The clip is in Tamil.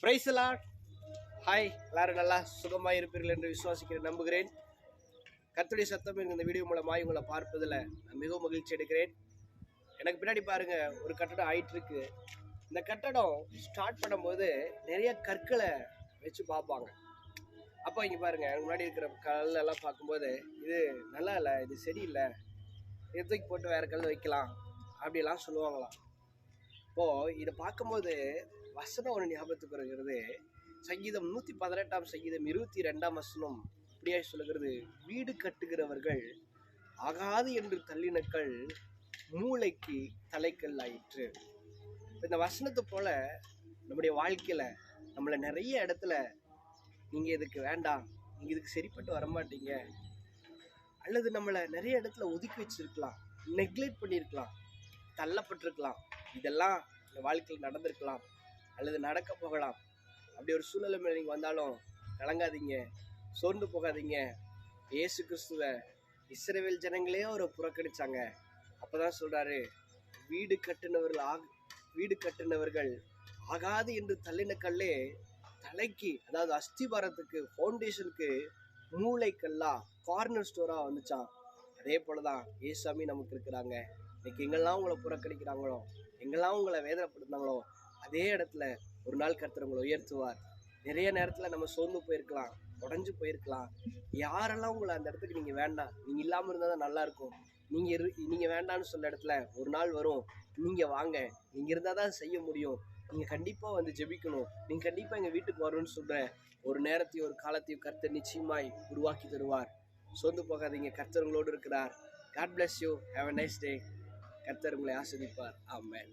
பிரைஸ்லா ஹாய் எல்லாரும் நல்லா சுகமாக இருப்பீர்கள் என்று விசுவாசிக்கிறேன் நம்புகிறேன். கத்துடைய சத்தம் இந்த வீடியோ மூலமாக உங்களை பார்ப்பதில் நான் மிகவும் மகிழ்ச்சி எடுக்கிறேன் எனக்கு பின்னாடி பாருங்கள் ஒரு கட்டடம் ஆயிட்டுருக்கு. இந்த கட்டடம் ஸ்டார்ட் பண்ணும்போது நிறைய கற்களை வச்சு பார்ப்பாங்க. அப்போ இங்கே பாருங்கள் முன்னாடி இருக்கிற கல் எல்லாம் பார்க்கும்போது இது நல்லா இல்லை இது சரியில்லை. இதை தூக்கி போட்டு வேறு கல் வைக்கலாம் அப்படிலாம் சொல்லுவாங்களாம். இப்போது இதை பார்க்கும்போது வசனம் ஒன்று ஞாபகத்துக்கு வருகிறது. சங்கீதம் நூற்றி பதினெட்டாம் சங்கீதம் இருபத்தி ரெண்டாம் வசனம் இப்படியே சொல்லுகிறது. வீடு கட்டுகிறவர்கள் ஆகாது என்று தள்ளினக்கள் மூளைக்கு தலைக்கல் ஆயிற்று. இந்த வசனத்தை போல நம்முடைய வாழ்க்கையில நம்மளை நிறைய இடத்துல நீங்க இதுக்கு வேண்டாம் நீங்க இதுக்கு சரிப்பட்டு வரமாட்டீங்க. அல்லது நம்மளை நிறைய இடத்துல ஒதுக்கி வச்சிருக்கலாம் நெக்லெக்ட் பண்ணியிருக்கலாம் தள்ளப்பட்டிருக்கலாம். இதெல்லாம் இந்த வாழ்க்கையில் நடந்திருக்கலாம். அல்லது நடக்க போகலாம். அப்படி ஒரு சூழ்நிலை மேலே நீங்கள் வந்தாலும் கலங்காதீங்க. சோர்ந்து போகாதீங்க. இயேசு கிறிஸ்துவ இஸ்ரேவேல் ஜனங்களே அவரை புறக்கணிச்சாங்க. அப்பதான் சொல்கிறாரு வீடு கட்டினவர்கள் ஆக வீடு கட்டினவர்கள் ஆகாது என்று தள்ளின கல்லே தலைக்கு அதாவது அஸ்திபாரத்துக்கு ஃபவுண்டேஷனுக்கு மூளைக்கல்லா கார்னர் ஸ்டோராக வந்துச்சான் அதே போலதான் ஏசாமி நமக்கு இருக்கிறாங்க. இன்னைக்கு எங்கெல்லாம் உங்களை புறக்கணிக்கிறாங்களோ எங்கெல்லாம் உங்களை வேதனைப்படுத்தினாங்களோ அதே இடத்துல ஒரு நாள் கர்த்தர் உங்களை உயர்த்துவார். நிறைய நேரத்தில் நம்ம சோர்ந்து போயிருக்கலாம் உடஞ்சு போயிருக்கலாம். யாரெல்லாம் உங்களை அந்த இடத்துக்கு நீங்கள் வேண்டாம் நீங்கள் இல்லாமல் இருந்தால் தான் நல்லாயிருக்கும் நீங்கள் இரு நீங்கள் வேண்டாம்னு சொன்ன இடத்துல ஒரு நாள் வரும் நீங்கள் வாங்க. நீங்கள் இருந்தால் தான் செய்ய முடியும். நீங்கள் கண்டிப்பாக வந்து ஜெபிக்கணும். நீங்கள் கண்டிப்பாக எங்கள் வீட்டுக்கு வரணும்னு சொல்கிற ஒரு நேரத்தையும் ஒரு காலத்தையும் கர்த்தர் நிச்சயமாய் உருவாக்கி தருவார். சோர்ந்து போகாதீங்க. கர்த்தர் உங்களோடு இருக்கிறார். God bless you have a nice day கர்த்தர் உங்களை ஆஸ்வதிப்பார் ஆமென்